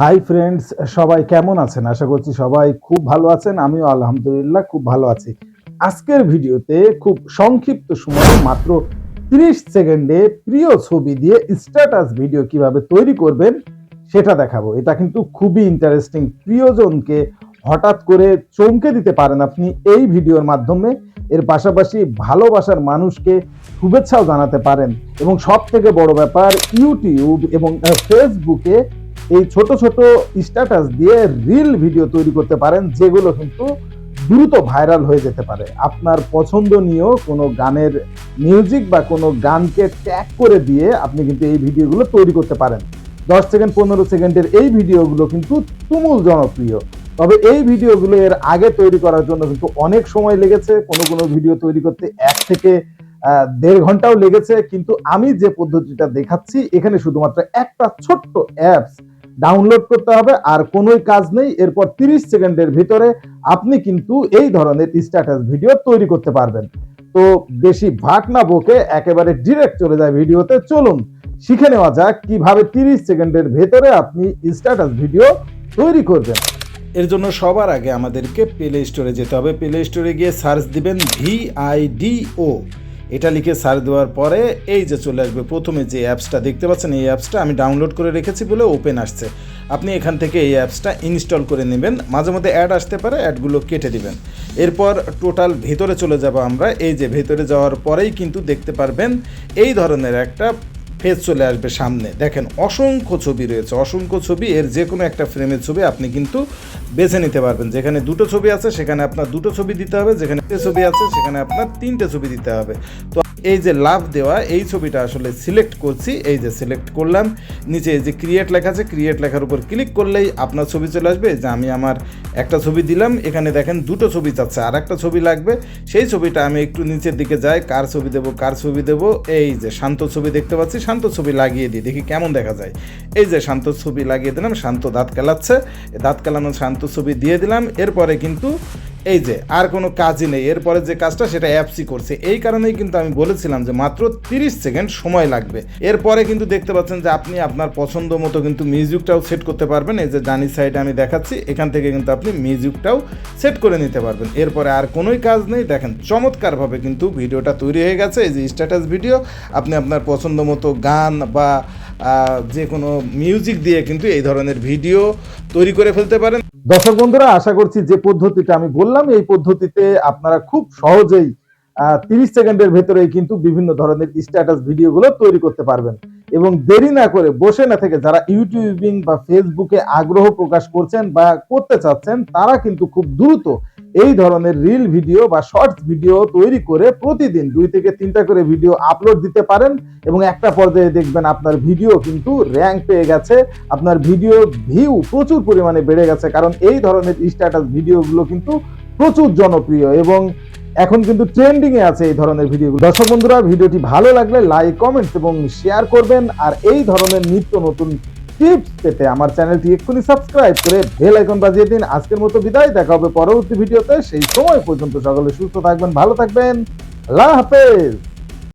Hi friends সবাই কেমন আছেন? আশা করছি সবাই খুব ভালো আছেন। আমিও আলহামদুলিল্লাহ খুব ভালো আছি। আজকের ভিডিওতে খুব সংক্ষিপ্ত সময়ে মাত্র 30 সেকেন্ডে প্রিয় ছবি দিয়ে স্ট্যাটাস ভিডিও কীভাবে তৈরি করবেন সেটা দেখাবো। এটা কিন্তু খুবই ইন্টারেস্টিং প্রিয়জনকে হঠাৎ করে চমকে দিতে পারেন আপনি এই ভিডিওর মাধ্যমে। এর পাশাপাশি ভালোবাসার মানুষকে শুভেচ্ছাও জানাতে পারেন। এবং সব থেকে বড় ব্যাপার ইউটিউব এবং ফেসবুকে এই ছোট ছোট স্ট্যাটাস দিয়ে রিল ভিডিও তৈরি করতে পারেন, যেগুলো কিন্তু দ্রুত ভাইরাল হয়ে যেতে পারে। আপনার পছন্দনীয় কোনো গানের মিউজিক বা কোনো গানকে ট্যাগ করে দিয়ে আপনি কিন্তু এই ভিডিওগুলো তৈরি করতে পারেন। দশ সেকেন্ড, পনেরো সেকেন্ডের এই ভিডিওগুলো কিন্তু তুমুল জনপ্রিয়। তবে এই ভিডিওগুলো এর আগে তৈরি করার জন্য কিন্তু অনেক সময় লেগেছে। কোনো কোনো ভিডিও তৈরি করতে এক থেকে দেড় ঘন্টাও লেগেছে। কিন্তু আমি যে পদ্ধতিটা দেখাচ্ছি, এখানে শুধুমাত্র একটা ছোট্ট অ্যাপস ডাউনলোড করতে হবে, আর কোনোই কাজ নেই। এরপর 30 সেকেন্ডের ভিতরে আপনি কিন্তু এই ধরনের স্ট্যাটাস ভিডিও তৈরি করতে পারবেন। তো বেশি ভাট না বকে একেবারে ডিরেক্ট চলে যায় ভিডিওতে চলুন, শিখে নেওয়া যাক কীভাবে 30 সেকেন্ডের ভেতরে আপনি স্ট্যাটাস ভিডিও তৈরি করবেন। এর জন্য সবার আগে আমাদেরকে প্লে স্টোরে যেতে হবে। প্লে স্টোরে গিয়ে সার্চ দিবেন ভিআইডিও এটা লিখে সার দেওয়ার পরে এই যে চলে আসবে প্রথমে যে অ্যাপসটা, দেখতে পাচ্ছেন এই অ্যাপসটা আমি ডাউনলোড করে রেখেছি বলে ওপেন আসছে। আপনি এখান থেকে এই অ্যাপসটা ইনস্টল করে নেবেন, মাঝে মধ্যে অ্যাড আসতে পারে অ্যাডগুলো কেটে দিবেন। এরপর টোটাল ভেতরে চলে যাব আমরা, এই যে ভেতরে যাওয়ার পরেই কিন্তু দেখতে পারবেন এই ধরনের একটা ফেজ চলে আসবে সামনে। দেখেন, অসংখ্য ছবি রয়েছে, অসংখ্য ছবি। এর যে কোনো একটা ফ্রেমের ছবি আপনি কিন্তু বেছে নিতে পারবেন। যেখানে দুটো ছবি আছে, সেখানে আপনার দুটো ছবি দিতে হবে, যেখানে ছবি আছে, সেখানে আপনার তিনটে ছবি দিতে হবে। তো এই যে লাভ দেওয়া, এই ছবিটা আসলে সিলেক্ট করছি, এই যে সিলেক্ট করলাম। নিচে এই যে ক্রিয়েট লেখা আছে ক্রিয়েট লেখার উপর ক্লিক করলেই আপনার ছবি চলে আসবে। যে আমি আমার একটা ছবি দিলাম, এখানে দেখেন দুটো ছবি চাচ্ছে আর একটা ছবি লাগবে। সেই ছবিটা আমি একটু নিচের দিকে যাই, কার ছবি দেবো, কার ছবি দেবো? এই যে শান্ত ছবি দেখতে পাচ্ছি শান্ত ছবি লাগিয়ে দিই, দেখি কেমন দেখা যায়। এই যে শান্ত ছবি লাগিয়ে দিলাম, শান্ত দাঁত কেলাচ্ছে, দাঁত কেলানো শান্ত ছবি দিয়ে দিলাম, এরপরে কিন্তু এই যে, আর কোনো কাজই নেই। এরপরে যে কাজটা, সেটা অ্যাপসি করছে। এই কারণেই কিন্তু আমি বলেছিলাম যে মাত্র 30 সেকেন্ড সময় লাগবে। এরপরে কিন্তু দেখতে পাচ্ছেন যে আপনি আপনার পছন্দ মতো কিন্তু মিউজিকটাও সেট করতে পারবেন। এই যে জানি সাইডে আমি দেখাচ্ছি, এখান থেকে কিন্তু আপনি মিউজিকটাও সেট করে নিতে পারবেন। এরপরে আর কোনোই কাজ নেই। দেখেন, চমৎকারভাবে কিন্তু ভিডিওটা তৈরি হয়ে গেছে। এই যে স্ট্যাটাস ভিডিও আপনি আপনার পছন্দ মতো গান বা যে কোনো মিউজিক দিয়ে কিন্তু এই ধরনের ভিডিও তৈরি করে ফেলতে পারেন। দর্শক বন্ধুরা, আশা করছি যে পদ্ধতিটা আমি বললাম, এই পদ্ধতিতে আপনারা খুব সহজেই তিরিশ সেকেন্ডের ভেতরে কিন্তু বিভিন্ন ধরনের স্ট্যাটাস ভিডিওগুলো তৈরি করতে পারবেন। এবং দেরি না করে বসে না থেকে যারা ইউটিউবিং বা ফেসবুকে আগ্রহ প্রকাশ করছেন বা করতে চাচ্ছেন, তারা কিন্তু খুব দ্রুত এই ধরনের রিল ভিডিও বা শর্টস ভিডিও তৈরি করে প্রতিদিন দুই থেকে তিনটা করে ভিডিও আপলোড দিতে পারেন এবং একটা পর্যায়ে দেখবেন আপনার ভিডিও কিন্তু র্যাঙ্ক পেয়ে গেছে, আপনার ভিডিও ভিউ প্রচুর পরিমাণে বেড়ে গেছে, কারণ এই ধরনের স্ট্যাটাস ভিডিওগুলো কিন্তু প্রচুর জনপ্রিয় এবং এখন কিন্তু ট্রেন্ডিং এ আছে এই ধরনের ভিডিওগুলো দর্শক বন্ধুরা ভিডিওটি ভালো লাগলে লাইক কমেন্ট এবং শেয়ার করবেন। আর এই ধরনের নিত্য নতুন টিপস পেতে আমার চ্যানেলটি এক্ষুনি সাবস্ক্রাইব করে বেল আইকন বাজিয়ে দিন। আজকের মতো বিদায়, দেখা হবে পরবর্তী ভিডিওতে সেই সময় পর্যন্ত সকলে সুস্থ থাকবেন, ভালো থাকবেন। আল্লাহ হাফেজ।